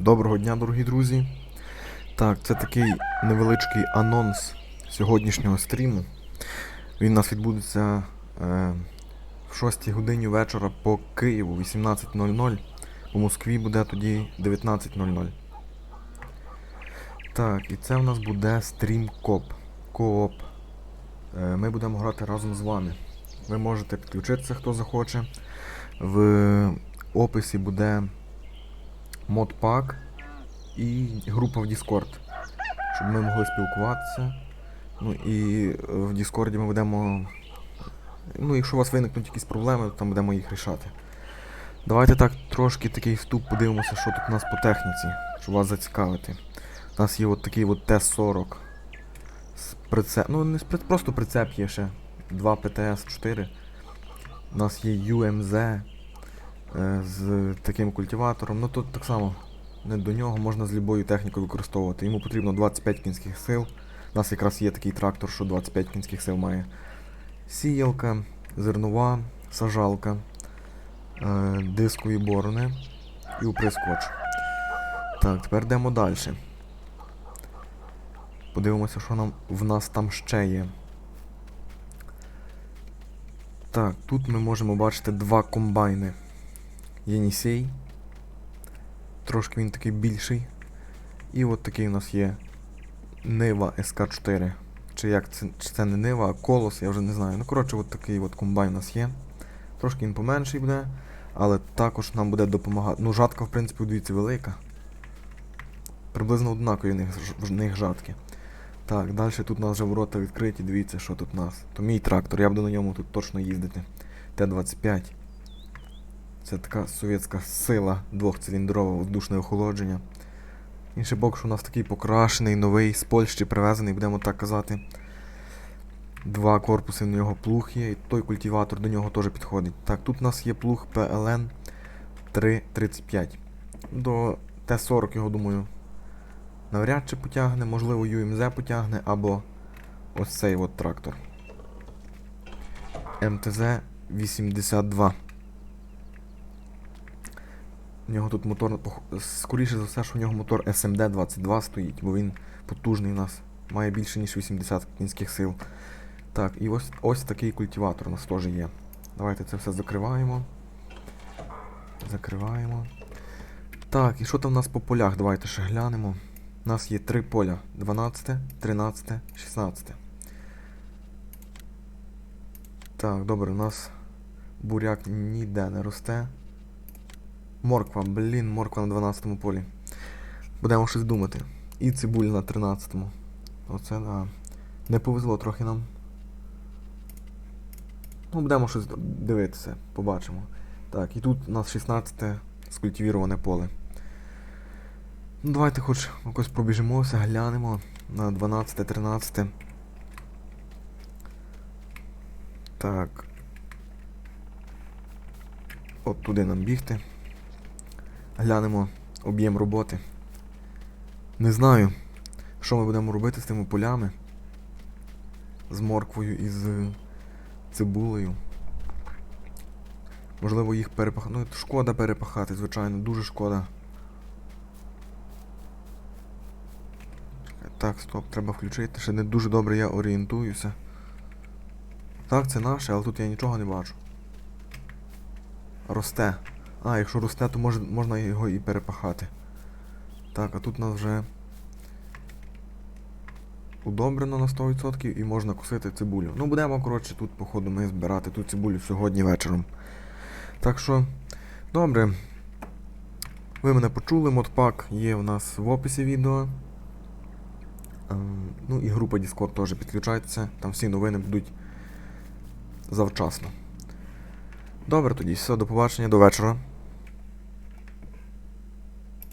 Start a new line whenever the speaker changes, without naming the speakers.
Доброго дня, дорогі друзі. Так, це такий невеличкий анонс сьогоднішнього стріму. Він у нас відбудеться е, в 6 годині вечора по Києву 18.00. У Москві буде тоді 19.00. Так, і це в нас буде стрім коп. Кооп. Е, ми будемо грати разом з вами. Ви можете підключитися, хто захоче. В описі буде модпак і група в Discord, щоб ми могли спілкуватися. Ну і е, в Discord ми будемо. Ну, якщо у вас виникнуть якісь проблеми, то там будемо їх рішати. Давайте так трошки такий вступ подивимося, що тут у нас по техніці, щоб вас зацікавити. У нас є от такий от Т-40. З прицеп... Ну, не з просто прицеп є ще. 2 ПТС-4. У нас є UMZ з таким культиватором. Ну тут так само не до нього можна з любою технікою використовувати. Йому потрібно 25 кінських сил. У нас якраз є такий трактор, що 25 кінських сил має. Сіялка, зернова, сажалка, е, дискові борони і оприскувач. Так, тепер йдемо далі. Подивимося, що нам в нас там ще є. Так, тут ми можемо бачити два комбайни. Єнісей. Трошки він такий більший. І от такий у нас є Нива СК4. Чи як це, чи це не Нива, а Колос, я вже не знаю. Ну, коротше, от такий от комбайн у нас є. Трошки він поменший буде, але також нам буде допомагати. Ну, жатка, в принципі, дивіться, велика. Приблизно однакові в них, в них жатки. Так, далі тут у нас вже ворота відкриті, дивіться, що тут у нас. То мій трактор, я буду на ньому тут точно їздити. Т-25. Це така совєтська сила двохциліндрове воздушне охолодження. Інший бок, що у нас такий покрашений, новий, з Польщі привезений, будемо так казати. Два корпуси в нього плуг є, і той культиватор до нього теж підходить. Так, тут у нас є плуг PLN 335. До Т-40 його, думаю, навряд чи потягне, можливо, UMZ потягне, або ось цей от трактор. МТЗ-82. У нього тут мотор, скоріше за все, що у нього мотор SMD-22 стоїть, бо він потужний у нас. Має більше, ніж 80 кінських сил. Так, і ось, ось такий культиватор у нас теж є. Давайте це все закриваємо. Закриваємо. Так, і що там у нас по полях? Давайте ще глянемо. У нас є три поля: 12, 13, 16. Так, добре, у нас буряк ніде не росте. Морква, блін, морква на 12 полі. Будемо щось думати. І цибуль на 13-му. Оце да. Не повезло трохи нам. Ну, будемо щось дивитися, побачимо. Так, і тут у нас 16 скультивіроване поле. Ну, давайте хоч якось пробіжимося, глянемо на 12, 13. Так. От туди нам бігти. Глянемо об'єм роботи. Не знаю, що ми будемо робити з тими полями. З морквою і з цибулею. Можливо, їх перепахати. Ну, шкода перепахати, звичайно, дуже шкода. Так, стоп, треба включити. Ще не дуже добре я орієнтуюся. Так, це наше, але тут я нічого не бачу. Росте. А, якщо росте, то може, можна його і перепахати. Так, а тут у нас вже удобрено на 100% і можна косити цибулю. Ну, будемо, коротше, тут, походу, ми збирати ту цибулю сьогодні вечором. Так що, добре. Ви мене почули, модпак є у нас в описі відео. Ем, ну і група Discord теж підключайтеся, там всі новини будуть завчасно. Добре тоді, все, до побачення, до вечора.